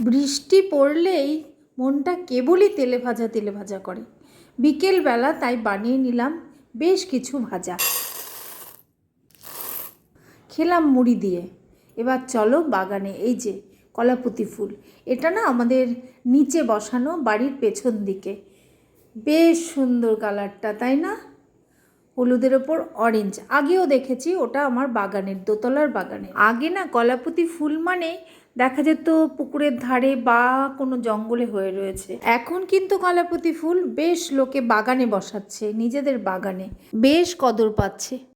বৃষ্টি পড়লেই মনটা কেবলই তেলে ভাজা তেলে ভাজা করে। বিকেলবেলা তাই বানিয়ে নিলাম বেশ কিছু ভাজা। খেলাম মুড়ি দিয়ে। এবার চলো বাগানে, এই যে কলাপতি ফুল। এটা না আমাদের নিচে বসানো বাড়ির পেছন দিকে। বেশ সুন্দর কালারটা তাই না? হলুদের ওপর অরেঞ্জ আগেও দেখেছি, ওটা আমার বাগানের, দোতলার বাগানে আগে না কলাপতি ফুল মানে দেখা যেত পুকুরের ধারে বা কোনো জঙ্গলে হয়ে রয়েছে। এখন কিন্তু কলাপতি ফুল বেশ লোকে বাগানে বসাচ্ছে, নিজেদের বাগানে। বেশ কদর পাচ্ছে।